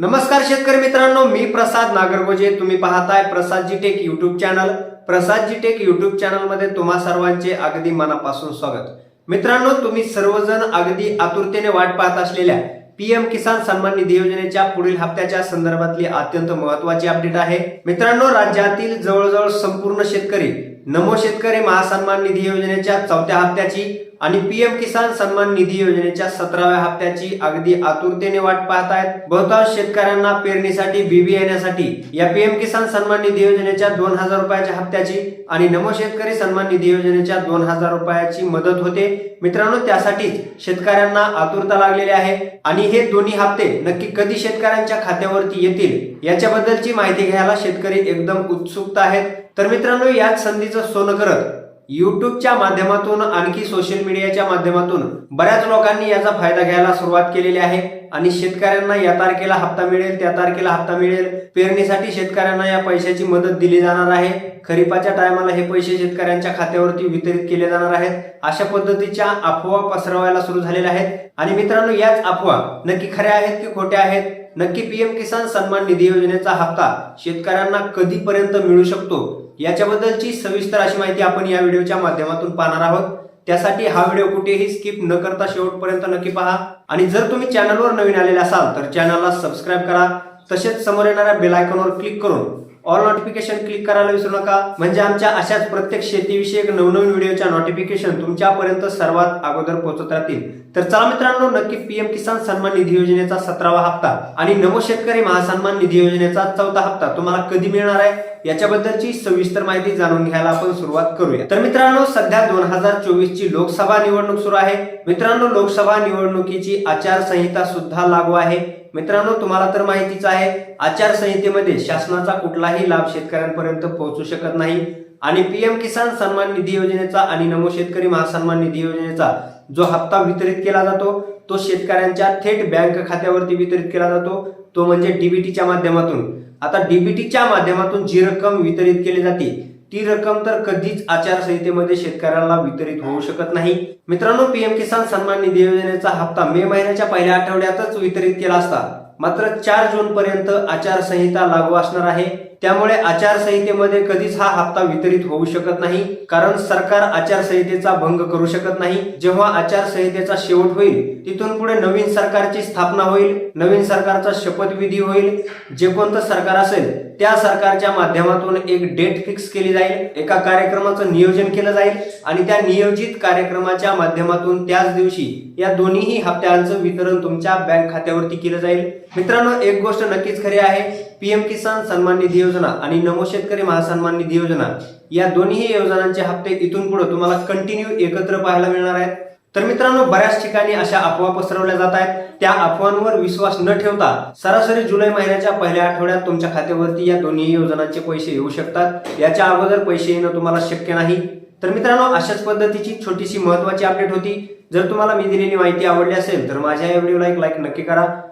नमस्कार शेतकरी मित्रांनो मी प्रसाद नागरगोजे. तुम्ही पाहताय Prasad G tech YouTube channel Prasad G tech YouTube चॅनलमध्ये तुम्हा सर्वांचे अगदी मनापासून स्वागत. मित्रांनो तुम्ही सर्वजण अगदी आतुरतेने वाट पाहत असलेल्या पीएम किसान सन्मान निधी योजनेच्या पुढील हप्त्याच्या संदर्भातली अत्यंत महत्वाची अपडेट आहे. मित्रांनो राज्यातील जवळजवळ संपूर्ण शेतकरी नमो शेतकरी महासन्मान निधी योजनेच्या चौथ्या हप्त्याची आणि पीएम किसान सन्मान निधी योजनेच्या सतराव्या हप्त्याची अगदी आतुरतेने वाट पाहत आहेत बहुतांश शेतकऱ्यांना पेरणीसाठी बी येण्यासाठी या पीएम किसान सन्मान निधी योजनेच्या दोन हजार रुपयाच्या हप्त्याची आणि नमो शेतकरी सन्मान निधी योजनेच्या दोन हजार रुपयाची मदत होते. मित्रांनो त्यासाठीच शेतकऱ्यांना आतुरता लागलेली आहे आणि हे दोन्ही हप्ते नक्की कधी शेतकऱ्यांच्या खात्यावरती येतील याच्याबद्दलची माहिती घ्यायला शेतकरी एकदम उत्सुक आहेत. तर मित्रांनो याच संधीचं सोनं करत युट्यूबच्या माध्यमातून आणखी सोशल मीडियाच्या माध्यमातून बऱ्याच लोकांनी याचा फायदा घ्यायला सुरुवात केलेली आहे. आणि शेतकऱ्यांना या तारखेला हप्ता मिळेल त्या तारखेला हप्ता मिळेल. पेरणीसाठी शेतकऱ्यांना या पैशाची मदत दिली जाणार आहे. खरीपाच्या टायमाला हे पैसे शेतकऱ्यांच्या खात्यावरती वितरित केले जाणार आहेत. अशा पद्धतीच्या अफवा पसरवायला सुरू झालेल्या आहेत. आणि मित्रांनो याच अफवा नक्की खऱ्या आहेत की खोट्या आहेत? नक्की पीएम किसान सन्मान निधी योजनेचा हप्ता शेतकऱ्यांना कधीपर्यंत मिळू शकतो? याच्याबद्दलची सविस्तर अशी माहिती आपण या व्हिडिओच्या माध्यमातून पाहणार आहोत. त्यासाठी हा व्हिडिओ कुठेही स्किप न करता शेवटपर्यंत नक्की पहा. आणि जर तुम्ही चॅनलवर नवीन आलेले असाल तर चॅनलला सबस्क्राईब करा. तसेच समोर येणाऱ्या बेल आयकॉनवर क्लिक करून ऑल नोटिफिकेशन क्लिक करायला विसरू नका. म्हणजे आमच्या अशाच प्रत्येक शेतीविषयक नवनवीन व्हिडिओच्या नोटिफिकेशन तुमच्यापर्यंत सर्वात अगोदर पोहोचत राहतील. तर चला मित्रांनो नक्की पीएम किसान सन्मान निधी योजनेचा सतरावा हप्ता आणि नवो शेतकरी महासन्मान निधी योजनेचा चौथा हप्ता तुम्हाला कधी मिळणार आहे? याच्याबद्दलची सविस्तर माहिती जाणून घ्यायला आपण सुरुवात करूया. तर मित्रांनो सध्या दोन हजार चोवीस ची लोकसभा निवडणूक सुरू आहे. मित्रांनो लोकसभा निवडणुकीची आचारसंहिता सुद्धा लागू आहे. मित्रांनो तुम्हाला तर माहितीच आहे आचारसंहितेमध्ये शासनाचा कुठलाही लाभ शेतकऱ्यांपर्यंत पोहोचू शकत नाही. आणि पीएम किसान सन्मान निधी योजनेचा आणि नमो शेतकरी महासन्मान निधी योजनेचा जो हप्ता वितरित केला जातो तो शेतकऱ्यांच्या थेट बँक खात्यावरती वितरित केला जातो. तो म्हणजे डीबीटीच्या माध्यमातून. आता डीबीटीच्या माध्यमातून जी रक्कम वितरित केली जाते ती रक्कम तर कधीच आचारसंहितेमध्ये शेतकऱ्यांना वितरित होऊ शकत नाही. मित्रांनो पीएम किसान सन्मान निधी योजनेचा हप्ता मे महिन्याच्या पहिल्या आठवड्यातच वितरित केला असता मात्र चार जून पर्यंत आचारसंहिता लागू असणार आहे. त्यामुळे आचारसंहितेमध्ये कधीच हा हप्ता वितरित होऊ शकत नाही कारण सरकार आचारसंहितेचा भंग करू शकत नाही. जेव्हा आचारसंहितेचा शेवट होईल तिथून पुढे नवीन सरकारची स्थापना होईल नवीन सरकारचा शपथविधी होईल. जे कोणतं सरकार असेल त्या सरकारच्या माध्यमातून एक डेट फिक्स केली जाईल एका कार्यक्रमाचं नियोजन केलं जाईल आणि त्या नियोजित कार्यक्रमाच्या माध्यमातून त्याच दिवशी या दोन्हीही हप्त्यांचं वितरण तुमच्या बँक खात्यावरती केलं जाईल. मित्रांनो एक गोष्ट नक्कीच खरी आहे पीएम किसान सन्मान निधी योजना आणि नमो शेतकरी महासन्मान निधी योजना या दोन्ही योजनांचे हप्ते इथून पुढे तुम्हाला कंटिन्यू एकत्र पाहायला मिळणार आहेत. तर मित्रांनो बऱ्याच ठिकाणी अशा अफवा पसरवल्या जात आहेत. त्या अफवांवर विश्वास न ठेवता सरासरी जुलै महिन्याच्या पहिल्या आठवड्यात तुमच्या खात्यावरती या दोन्ही योजनांचे पैसे येऊ शकतात. याच्या अगोदर पैसे येणं तुम्हाला शक्य नाही. तर मित्रांनो अशाच पद्धतीची छोटीशी महत्वाची अपडेट होती. जर तुम्हाला मी दिलेली माहिती आवडली असेल तर माझ्या या व्हिडिओला एक लाईक नक्की करा.